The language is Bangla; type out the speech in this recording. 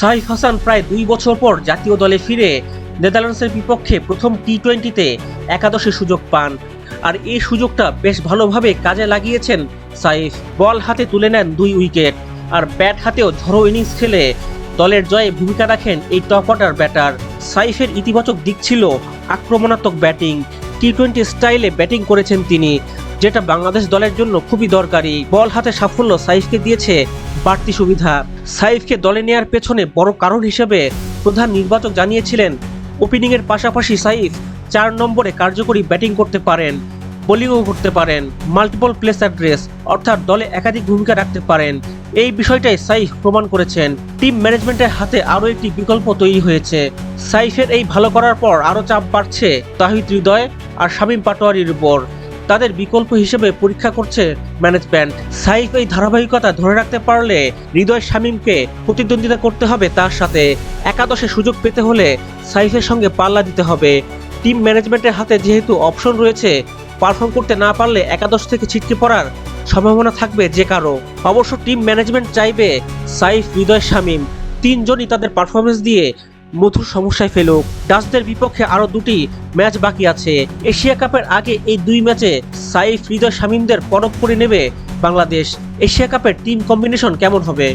সাইফ হাসান প্রায় দুই বছর পর জাতীয় দলে ফিরে নেদারল্যান্ডসের বিপক্ষে প্রথম টি টোয়েন্টিতে একাদশে সুযোগ পান। আর এই সুযোগটা বেশ ভালোভাবে কাজে লাগিয়েছেন সাইফ। বল হাতে তুলে নেন দুই উইকেট, আর ব্যাট হাতেও ঝড়ো ইনিংস খেলে দলের জয়ে ভূমিকা রাখেন এই টপ অর্ডার ব্যাটার। সাইফের ইতিবাচক দিক ছিল আক্রমণাত্মক ব্যাটিং টি টোয়েন্টি স্টাইলে ব্যাটিং করেছেন তিনি, যেটা বাংলাদেশ দলের জন্য খুবই দরকারি। বল হাতে সাফল্য সাইফকে দিয়েছে বাড়তি সুবিধা। সাইফকে দলে নেয়ার পেছনে বড় কারণ হিসেবে প্রধান নির্বাচক জানিয়েছিলেন ওপেনিংয়ের পাশাপাশি সাইফ চার নম্বরে কার্যকরী ব্যাটিং করতে পারেন। বোলিংও করতে পারেন মাল্টিপল প্লেস অ্যাড্রেস অর্থাৎ দলে একাধিক ভূমিকা রাখতে পারেন। এই বিষয়টাই সাইফ প্রমাণ করেছেন। টিম ম্যানেজমেন্টের হাতে আরও একটি বিকল্প তৈরি হয়েছে। সাইফের এই ভালো করার পর আরও চাপ বাড়ছে তাহিদ হৃদয় আর শামীম পাটোয়ারির উপর। তাদের বিকল্প হিসেবে পরীক্ষা করছে ম্যানেজমেন্ট। সাইফ এই ধারাবাহিকতা ধরে রাখতে পারলে হৃদয় শামীমকে প্রতিদ্বন্দ্বিতা করতে হবে তার সাথে। একাদশে সুযোগ পেতে হলে সাইফের সঙ্গে পাল্লা দিতে হবে। টিম ম্যানেজমেন্টের হাতে যেহেতু অপশন রয়েছে পারফর্ম করতে না পারলে একাদশ থেকে ছিটকে পড়ার সম্ভাবনা থাকবে যে কারও। অবশ্য টিম ম্যানেজমেন্ট চাইবে সাইফ, হৃদয়, শামীম। তিনজনই তাদের পারফরমেন্স দিয়ে মধুর সমস্যায় ফেলুক। ডাচদের বিপক্ষে আরও দুটি ম্যাচ বাকি আছে। এশিয়া কাপের আগে এই দুই ম্যাচে সাইফ, হৃদয়, শামীমদের পরখ করে নেবে বাংলাদেশ। এশিয়া কাপের টিম কম্বিনেশন কেমন হবে?